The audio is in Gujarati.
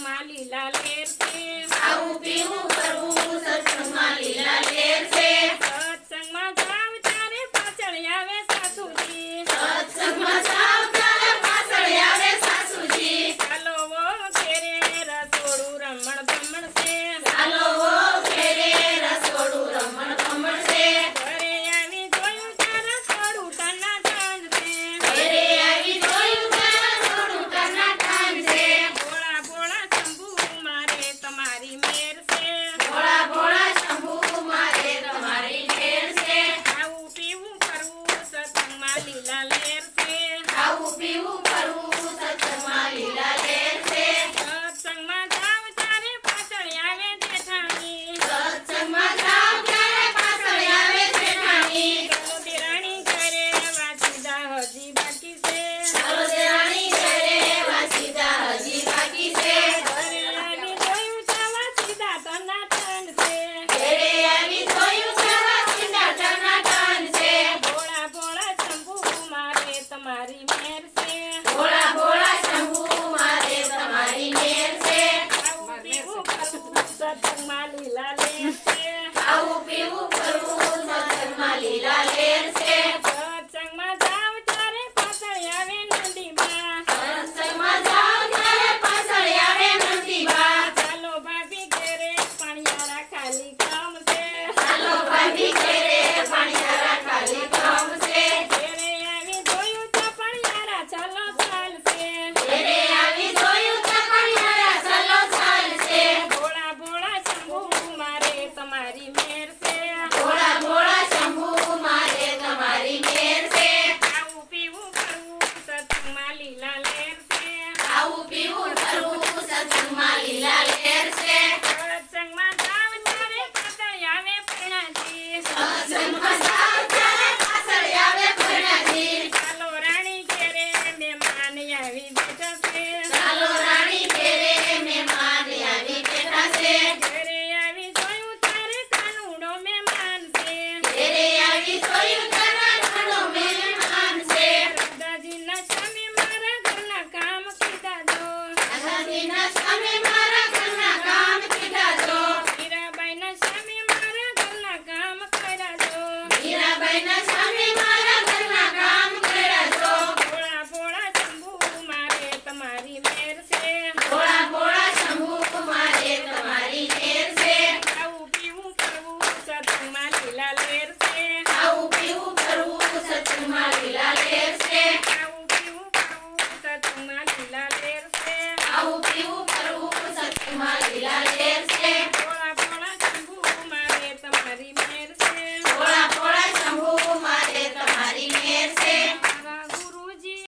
સત્સંગમાં લીલા લેર કે આવું પીવું કરવું સત્સંગમાં લીલા subiu para o સત્સંગમાં લીલા લે આવું પીવું કરવું સત્સંગમાં લીલા મહેમાન આવી બેઠા મારા ઘરના કામ કીધા દો દાદાજીના સામે my